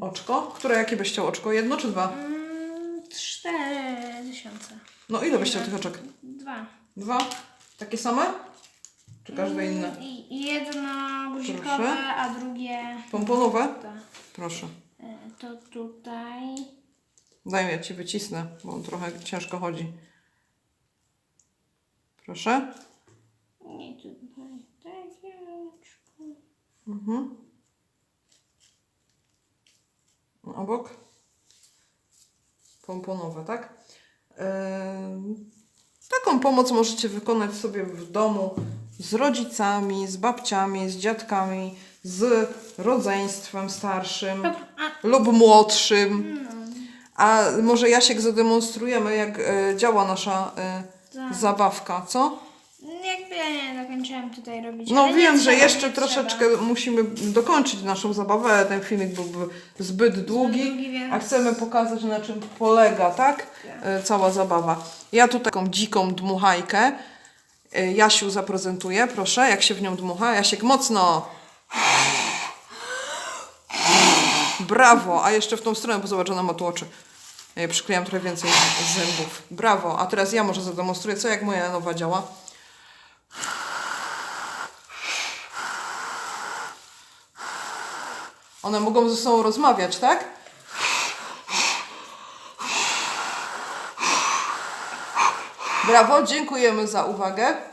Oczko. Które jakie byś chciał oczko? Jedno czy dwa? Mm, Cztery tysiące. No ile byś chciał tych oczek? Dwa. Dwa? Takie same? Czy każde inne? I jedno guzikowe, Proszę. a drugie... Pomponowe? Tak. Proszę. E, To tutaj... Daj mi, ja ci wycisnę, bo on trochę ciężko chodzi. Proszę. I tutaj takie oczko. Mhm. Obok. Pomponowe, tak? Taką pomoc możecie wykonać sobie w domu z rodzicami, z babciami, z dziadkami, z rodzeństwem starszym lub młodszym. no, A może Jasiek zademonstrujemy, jak e, działa nasza e, Tak. zabawka, co? Jakby ja nie dokończyłam tutaj robić. No ale nie wiem, że trzeba, jeszcze nie troszeczkę musimy dokończyć naszą zabawę, ale ten filmik byłby zbyt długi, długi, więc- a chcemy pokazać na czym polega, tak? E, Cała zabawa. Ja tu taką dziką dmuchajkę e, Jasiu zaprezentuję, proszę, jak się w nią dmucha. Jasiek mocno. Brawo, a jeszcze w tą stronę, bo zobacz, ona ma tu oczy. Ja przyklejam trochę więcej zębów. Brawo, a teraz ja może zademonstruję, co jak moja nowa działa. One mogą ze sobą rozmawiać, tak? Brawo, dziękujemy za uwagę.